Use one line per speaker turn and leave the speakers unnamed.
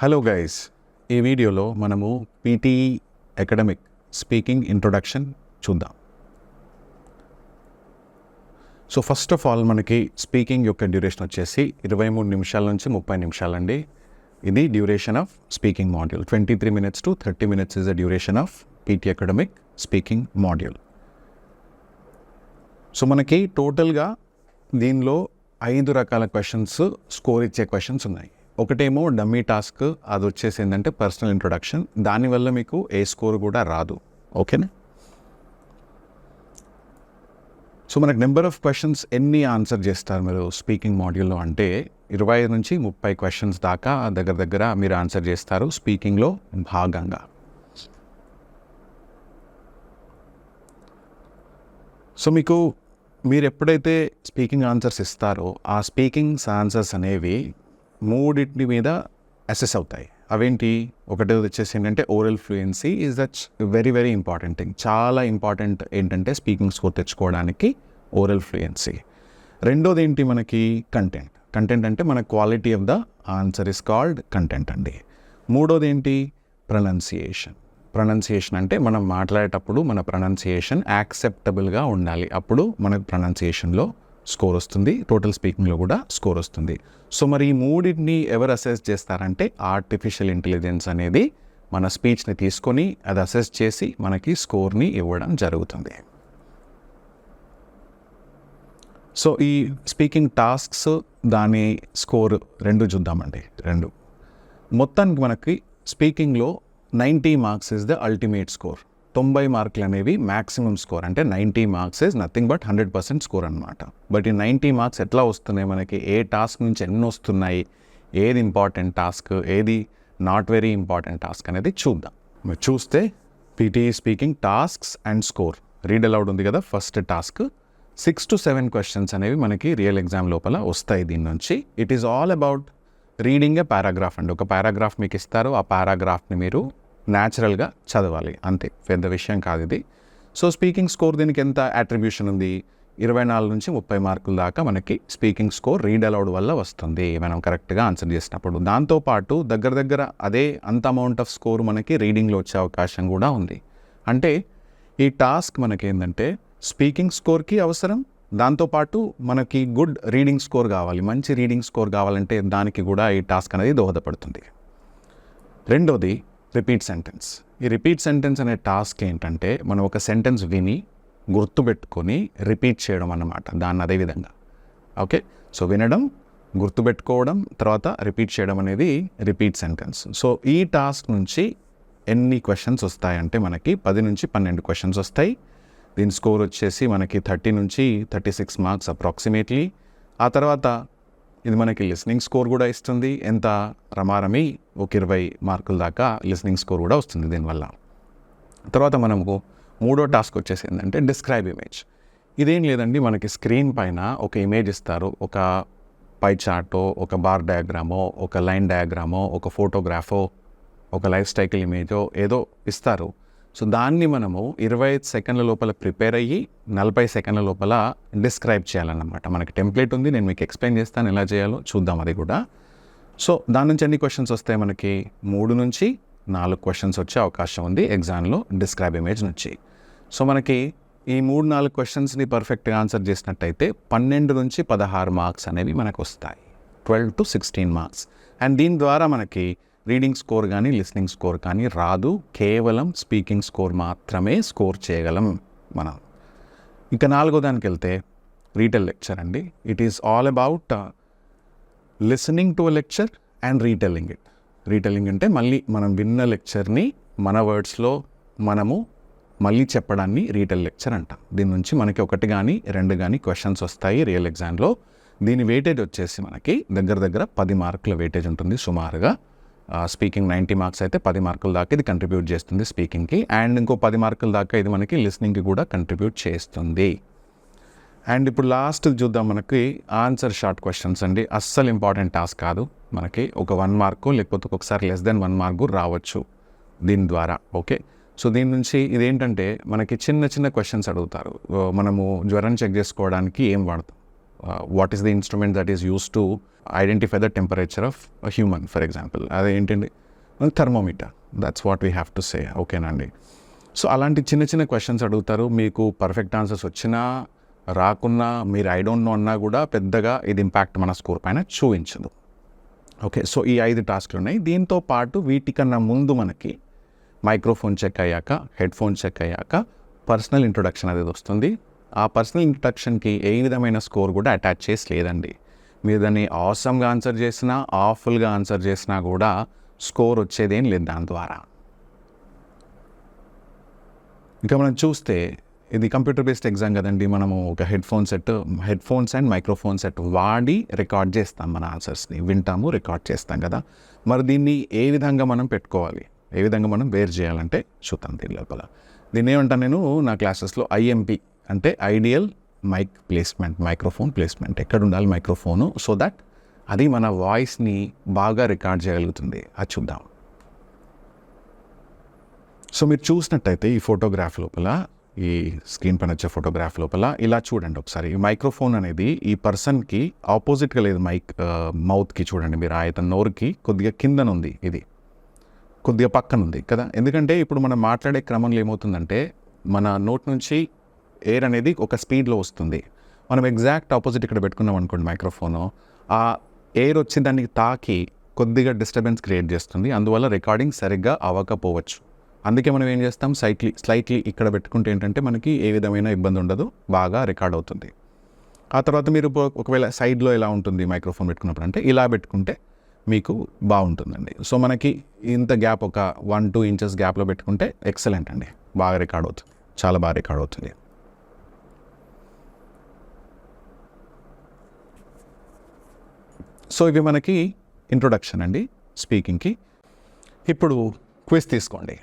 Hello guys ఈ వీడియోలో మనము పీటీ అకాడమిక్ స్పీకింగ్ ఇంట్రొడక్షన్ చూద్దాం. సో ఫస్ట్ ఆఫ్ ఆల్ మనకి స్పీకింగ్ యొక్క డ్యూరేషన్ వచ్చేసి ఇరవై మూడు నిమిషాల నుంచి ముప్పై నిమిషాలండి ఇది duration of speaking module twenty three minutes to thirty minutes is the duration of PT academic speaking module so మనకి టోటల్గా దీనిలో ఐదు రకాల క్వశ్చన్స్ స్కోర్ ఇచ్చే క్వశ్చన్స్ ఉన్నాయి. ఒకటేమో డమ్మీ టాస్క్ అది వచ్చేసి ఏంటంటే పర్సనల్ ఇంట్రొడక్షన్. దానివల్ల మీకు ఏ స్కోర్ కూడా రాదు. ఓకేనా? సో మనకు నెంబర్ ఆఫ్ క్వశ్చన్స్ ఎన్ని ఆన్సర్ చేస్తారు మీరు స్పీకింగ్ మాడ్యూల్లో? అంటే ఇరవై నుంచి ముప్పై క్వశ్చన్స్ దాకా దగ్గర దగ్గర మీరు ఆన్సర్ చేస్తారు స్పీకింగ్లో భాగంగా. సో మీకు మీరు ఎప్పుడైతే స్పీకింగ్ ఆన్సర్స్ ఇస్తారో ఆ స్పీకింగ్స్ ఆన్సర్స్ అనేవి మూడింటి మీద అసెస్ అవుతాయి. అవేంటి? ఒకటి వచ్చేసి ఏంటంటే oral fluency is that's very very important thing చాలా ఇంపార్టెంట్ ఏంటంటే స్పీకింగ్ స్కోర్ తెచ్చుకోవడానికి ఓరల్ ఫ్లూయెన్సీ రెండోది ఏంటి మనకి? కంటెంట్ కంటెంట్ అంటే మన quality of the answer is called content అండి. మూడోది ఏంటి? ప్రొనౌన్సియేషన్ ప్రొనౌన్సియేషన్ అంటే మనం మాట్లాడేటప్పుడు మన ప్రొనౌన్సియేషన్ యాక్సెప్టబుల్గా ఉండాలి. అప్పుడు మనకు ప్రొనౌన్సియేషన్లో స్కోర్ వస్తుంది టోటల్ స్పీకింగ్లో కూడా స్కోర్ వస్తుంది. సో మరి ఈ మూడింటిని ఎవరు అసెస్ చేస్తారంటే ఆర్టిఫిషియల్ ఇంటెలిజెన్స్ అనేది మన స్పీచ్ని తీసుకొని అది అసెస్ చేసి మనకి స్కోర్ని ఇవ్వడం జరుగుతుంది. సో ఈ స్పీకింగ్ టాస్క్స్ దాని స్కోర్ రెండు చూద్దామండి రెండు. మొత్తానికి మనకి స్పీకింగ్లో ninety marks is the ultimate score తొంభై మార్కులు అనేవి మ్యాక్సిమం స్కోర్. అంటే ninety marks is nothing but hundred percent score అనమాట బట్ ఈ నైంటీ మార్క్స్ ఎట్లా వస్తున్నాయి మనకి? ఏ టాస్క్ నుంచి ఎన్ని వస్తున్నాయి? ఏది ఇంపార్టెంట్ టాస్క్? ఏది నాట్ వెరీ ఇంపార్టెంట్ టాస్క్ అనేది చూద్దాం. మీరు చూస్తే PTE speaking tasks and score. Read aloud ఉంది కదా first task. Six to seven questions అనేవి మనకి రియల్ ఎగ్జామ్ లోపల వస్తాయి దీని నుంచి. It is all about reading a paragraph అండి. ఒక పారాగ్రాఫ్ మీకు ఇస్తారు ఆ పారాగ్రాఫ్ని మీరు న్యాచురల్గా చదవాలి. అంతే. పెద్ద విషయం కాదు ఇది. సో స్పీకింగ్ స్కోర్ దీనికి ఎంత అట్రిబ్యూషన్ ఉంది? ఇరవై నాలుగు నుంచి ముప్పై మార్కుల దాకా మనకి స్పీకింగ్ స్కోర్ రీడ్ అలౌడ్ వల్ల వస్తుంది. మనం కరెక్ట్గా ఆన్సర్ చేసినప్పుడు. దాంతోపాటు దగ్గర దగ్గర అదే అంత అమౌంట్ ఆఫ్ స్కోర్ మనకి రీడింగ్లో వచ్చే అవకాశం కూడా ఉంది. అంటే ఈ టాస్క్ మనకి ఏంటంటే స్పీకింగ్ స్కోర్కి అవసరం. దాంతోపాటు మనకి గుడ్ రీడింగ్ స్కోర్ కావాలి. మంచి రీడింగ్ స్కోర్ కావాలంటే దానికి కూడా ఈ టాస్క్ అనేది దోహదపడుతుంది. రెండోది రిపీట్ సెంటెన్స్ ఈ రిపీట్ సెంటెన్స్ అనే టాస్క్ ఏంటంటే మనం ఒక సెంటెన్స్ విని గుర్తుపెట్టుకొని రిపీట్ చేయడం అన్నమాట దాన్ని అదే విధంగా. ఓకే సో వినడం గుర్తుపెట్టుకోవడం తర్వాత రిపీట్ చేయడం అనేది రిపీట్ సెంటెన్స్ సో ఈ టాస్క్ నుంచి ఎన్ని క్వశ్చన్స్ వస్తాయంటే మనకి పది నుంచి పన్నెండు క్వశ్చన్స్ వస్తాయి. దీని స్కోర్ వచ్చేసి మనకి థర్టీ నుంచి థర్టీ సిక్స్ మార్క్స్ అప్రాక్సిమేట్లీ ఆ తర్వాత ఇది మనకి లిస్నింగ్ స్కోర్ కూడా ఇస్తుంది. ఎంత రమారమి? ఒక ఇరవై మార్కుల దాకా లిస్నింగ్ స్కోర్ కూడా వస్తుంది దీనివల్ల. తర్వాత మనము మూడో టాస్క్ వచ్చేసి ఏంటంటే డిస్క్రైబ్ ఇమేజ్. ఇదేం లేదండి మనకి స్క్రీన్ పైన ఒక ఇమేజ్ ఇస్తారు. ఒక పై చార్టో ఒక బార్ డయాగ్రామో ఒక లైన్ డయాగ్రామో ఒక ఫోటోగ్రాఫో ఒక లైఫ్ స్టైకిల్ ఇమేజో ఏదో ఇస్తారు. సో దాన్ని మనము ఇరవై ఐదు సెకండ్ల లోపల ప్రిపేర్ అయ్యి నలభై సెకండ్ల లోపల డిస్క్రైబ్ చేయాలన్నమాట. మనకి టెంప్లెట్ ఉంది నేను మీకు ఎక్స్ప్లెయిన్ చేస్తాను ఎలా చేయాలో చూద్దాం అది కూడా. సో దాని నుంచి ఎన్ని క్వశ్చన్స్ వస్తాయి మనకి? మూడు నుంచి నాలుగు క్వశ్చన్స్ వచ్చే అవకాశం ఉంది ఎగ్జామ్లో డిస్క్రైబ్ ఇమేజ్ నుంచి. సో మనకి ఈ మూడు నాలుగు క్వశ్చన్స్ని పర్ఫెక్ట్గా ఆన్సర్ చేసినట్టయితే పన్నెండు నుంచి పదహారు మార్క్స్ అనేవి మనకు వస్తాయి. Twelve to sixteen marks and దీని ద్వారా మనకి రీడింగ్ స్కోర్ కానీ లిస్నింగ్ స్కోర్ కానీ రాదు. కేవలం స్పీకింగ్ స్కోర్ మాత్రమే స్కోర్ చేయగలం మనం. ఇక నాలుగో దానికి వెళ్తే రీటెల్ లెక్చర్ అండి it is all about listening to lecture and retelling it retelling అంటే మళ్ళీ మనం విన్న లెక్చర్ని మన వర్డ్స్లో మనము మళ్ళీ చెప్పడాన్ని రీటెల్ లెక్చర్ అంటాం. దీని నుంచి మనకి ఒకటి కానీ రెండు కానీ క్వశ్చన్స్ వస్తాయి రియల్ ఎగ్జామ్లో దీని వెయిటేజ్ వచ్చేసి మనకి దగ్గర దగ్గర పది మార్కుల వెయిటేజ్ ఉంటుంది సుమారుగా. స్పీకింగ్ నైంటీ మార్క్స్ అయితే పది మార్కుల దాకా ఇది కంట్రిబ్యూట్ చేస్తుంది స్పీకింగ్కి అండ్ ఇంకో పది మార్కుల దాకా ఇది మనకి లిస్నింగ్కి కూడా కంట్రిబ్యూట్ చేస్తుంది. అండ్ ఇప్పుడు లాస్ట్ చూద్దాం మనకి ఆన్సర్ షార్ట్ క్వశ్చన్స్ అండి. అస్సలు ఇంపార్టెంట్ టాస్క్ కాదు. మనకి ఒక వన్ మార్కు లేకపోతే ఒక్కొక్కసారి లెస్ దెన్ వన్ మార్కు రావచ్చు దీని ద్వారా ఓకే సో దీని నుంచి ఇదేంటంటే మనకి చిన్న చిన్న క్వశ్చన్స్ అడుగుతారు. మనము జ్వరం చెక్ చేసుకోవడానికి ఏం వాడతాం? What is the instrument that is use to identify the temperature of human for example అదేంటండి? Thermometer that's what we have to say ఓకేనండి సో అలాంటి చిన్న చిన్న క్వశ్చన్స్ అడుగుతారు. మీకు పర్ఫెక్ట్ ఆన్సర్స్ వచ్చినా రాకున్నా మీరు ఐ డోంట్ నో అన్నా కూడా పెద్దగా ఇది ఇంపాక్ట్ మన స్కోర్ పైన చూపించదు. ఓకే సో ఈ ఐదు టాస్క్లు ఉన్నాయి. దీంతో పాటు వీటికన్నా ముందు మనకి మైక్రోఫోన్ చెక్ అయ్యాక హెడ్ ఫోన్ చెక్ అయ్యాక పర్సనల్ ఇంట్రొడక్షన్ అనేది వస్తుంది. ఆ పర్సనల్ ఇంట్రొడక్షన్కి ఏ విధమైన స్కోర్ కూడా అటాచ్ చేసి లేదండి. మీరు దాన్ని ఆసమ్గా ఆన్సర్ చేసినా ఆఫుల్గా ఆన్సర్ చేసినా కూడా స్కోర్ వచ్చేదేం లేదు దాని ద్వారా. ఇంకా మనం చూస్తే ఇది కంప్యూటర్ బేస్డ్ ఎగ్జామ్ కదండి. మనము ఒక headphone set headphones and microphone set వాడి రికార్డ్ చేస్తాం మన ఆన్సర్స్ని వింటాము రికార్డ్ చేస్తాం కదా. మరి దీన్ని ఏ విధంగా మనం పెట్టుకోవాలి? ఏ విధంగా మనం వేర్ చేయాలంటే చూద్దాం దీని లోపల. దీన్ని ఏమంటాను నేను? నా క్లాసెస్లో ఐఎంపి అంటే ideal mic placement microphone placement ఎక్కడ ఉండాలి మైక్రోఫోను సో దట్ అది మన వాయిస్ని బాగా రికార్డ్ చేయగలుగుతుంది. అది చూద్దాం. సో మీరు చూసినట్టయితే ఈ ఫోటోగ్రాఫ్ లోపల ఈ స్క్రీన్ పైన వచ్చే ఫోటోగ్రాఫ్ లోపల ఇలా చూడండి ఒకసారి. ఈ మైక్రోఫోన్ అనేది ఈ పర్సన్కి ఆపోజిట్గా లేదు మైక్ మౌత్కి చూడండి మీరు. ఆయన నోరుకి కొద్దిగా కిందన ఉంది ఇది. కొద్దిగా పక్కన ఉంది కదా? ఎందుకంటే ఇప్పుడు మనం మాట్లాడే క్రమంలో ఏమవుతుందంటే మన నోట్ నుంచి ఎయిర్ అనేది ఒక స్పీడ్లో వస్తుంది. మనం ఎగ్జాక్ట్ ఆపోజిట్ ఇక్కడ పెట్టుకున్నాం అనుకోండి మైక్రోఫోను ఆ ఎయిర్ వచ్చి దానికి తాకి కొద్దిగా డిస్టర్బెన్స్ క్రియేట్ చేస్తుంది. అందువల్ల రికార్డింగ్ సరిగ్గా అవ్వకపోవచ్చు. అందుకే మనం ఏం చేస్తాం? సైట్లీ స్లైట్లీ ఇక్కడ పెట్టుకుంటే ఏంటంటే మనకి ఏ విధమైన ఇబ్బంది ఉండదు. బాగా రికార్డ్ అవుతుంది. ఆ తర్వాత మీరు ఒకవేళ సైడ్లో ఎలా ఉంటుంది మైక్రోఫోన్ పెట్టుకున్నప్పుడు అంటే ఇలా పెట్టుకుంటే మీకు బాగుంటుందండి. సో మనకి ఇంత గ్యాప్ ఒక వన్ టూ ఇంచెస్ గ్యాప్లో పెట్టుకుంటే ఎక్సలెంట్ అండి. బాగా రికార్డ్ అవుతుంది. చాలా బాగా రికార్డ్ అవుతుంది. సో ఇవి మనకి ఇంట్రొడక్షన్ అండి స్పీకింగ్కి. ఇప్పుడు క్విజ్ తీసుకోండి.